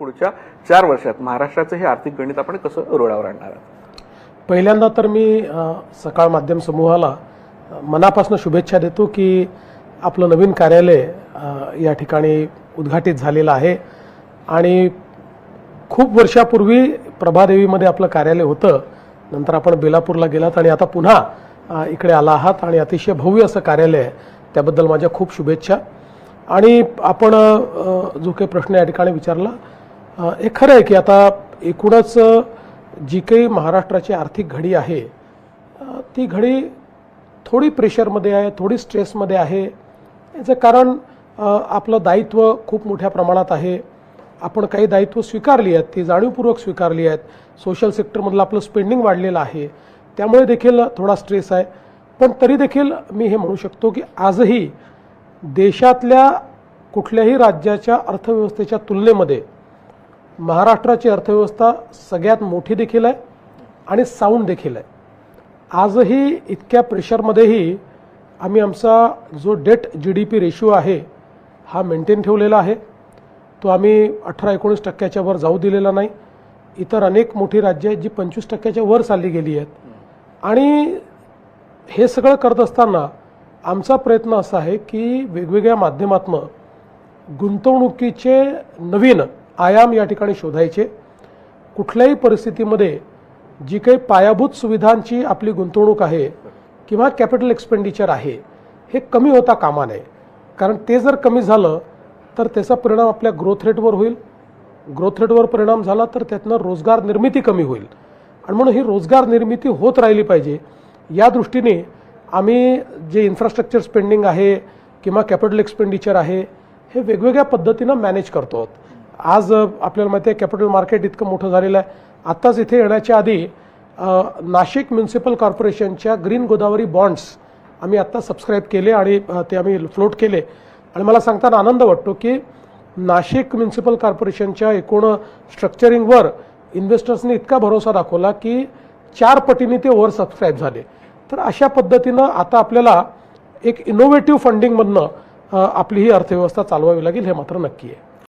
पुढच्या चार वर्षात महाराष्ट्राचं हे आर्थिक गणित आपण कसं रोडावर आणणार आहात? पहिल्यांदा तर मी सकाळ माध्यम समूहाला मनापासून शुभेच्छा देतो की आपलं नवीन कार्यालय या ठिकाणी उद्घाटित झालेलं आहे. आणि खूप वर्षापूर्वी प्रभादेवीमध्ये आपलं कार्यालय होतं. नंतर आपण बेलापूरला गेलात आणि आता पुन्हा इकडे आला आहात आणि अतिशय भव्य असं कार्यालय आहे. त्याबद्दल माझ्या खूप शुभेच्छा. आणि आपण जो काही प्रश्न या ठिकाणी विचारला हे खरं आहे की आता एकूणच जी काही महाराष्ट्राची आर्थिक घडी आहे ती घडी थोडी प्रेशरमध्ये आहे थोडी स्ट्रेसमध्ये आहे. याचं कारण आपलं दायित्व खूप मोठ्या प्रमाणात आहे. आपण काही दायित्व स्वीकारली आहेत ती जाणीवपूर्वक स्वीकारली आहेत. सोशल सेक्टरमधलं आपलं स्पेंडिंग वाढलेलं आहे. त्यामुळे देखील थोडा स्ट्रेस आहे. पण तरी देखील मी हे म्हणू शकतो की आजही देशातल्या कुठल्याही राज्याच्या अर्थव्यवस्थेच्या तुलनेमध्ये महाराष्ट्राची अर्थव्यवस्था सगळ्यात मोठी देखील आहे आणि साऊंड देखील आहे. आजही इतक्या प्रेशरमध्येही आम्ही आमचा जो debt G D P ratio आहे हा मेंटेन ठेवलेला आहे. तो आम्ही अठरा एकोणीस टक्क्याच्या वर जाऊ दिलेला नाही. इतर अनेक मोठी राज्य आहेत जी पंचवीस टक्क्याच्या वर चालली गेली आहेत. आणि हे सगळं करत असताना आमचा प्रयत्न असा आहे की वेगवेगळ्या माध्यमातून गुंतवणुकीचे नवीन आयाम या ठिकाणी शोधायचे. कुठल्याही परिस्थितीमध्ये जी काही पायाभूत सुविधांची आपली गुंतवणूक आहे किंवा कॅपिटल एक्सपेंडिचर आहे हे कमी होता कामा नये. कारण ते जर कमी झालं तर त्याचा परिणाम आपल्या ग्रोथ रेटवर होईल. ग्रोथ रेटवर परिणाम झाला तर त्यातनं रोजगार निर्मिती कमी होईल. आणि म्हणून ही रोजगार निर्मिती होत राहिली पाहिजे. या दृष्टीने आम्ही जे इन्फ्रास्ट्रक्चर स्पेंडिंग आहे किंवा कॅपिटल एक्सपेंडिचर आहे हे वेगवेगळ्या पद्धतीनं मॅनेज करतो आहोत. आज आपल्याला माहिती आहे कॅपिटल मार्केट इतकं मोठं झालेलं आहे. आत्ताच इथे येण्याच्या आधी नाशिक म्युन्सिपल कॉर्पोरेशनच्या ग्रीन गोदावरी बॉन्ड्स आम्ही आत्ता सबस्क्राईब केले आणि ते आम्ही फ्लोट केले. आणि मला सांगताना आनंद वाटतो की नाशिक म्युन्सिपल कॉर्पोरेशनच्या एकूण स्ट्रक्चरिंगवर इन्व्हेस्टर्सनी इतका भरोसा दाखवला की चार पटीने ते ओव्हर सबस्क्राईब झाले. तर अशा पद्धतीनं आता आपल्याला एक इनोव्हेटिव्ह फंडिंगमधनं आपली ही अर्थव्यवस्था चालवावी लागेल हे मात्र नक्की आहे.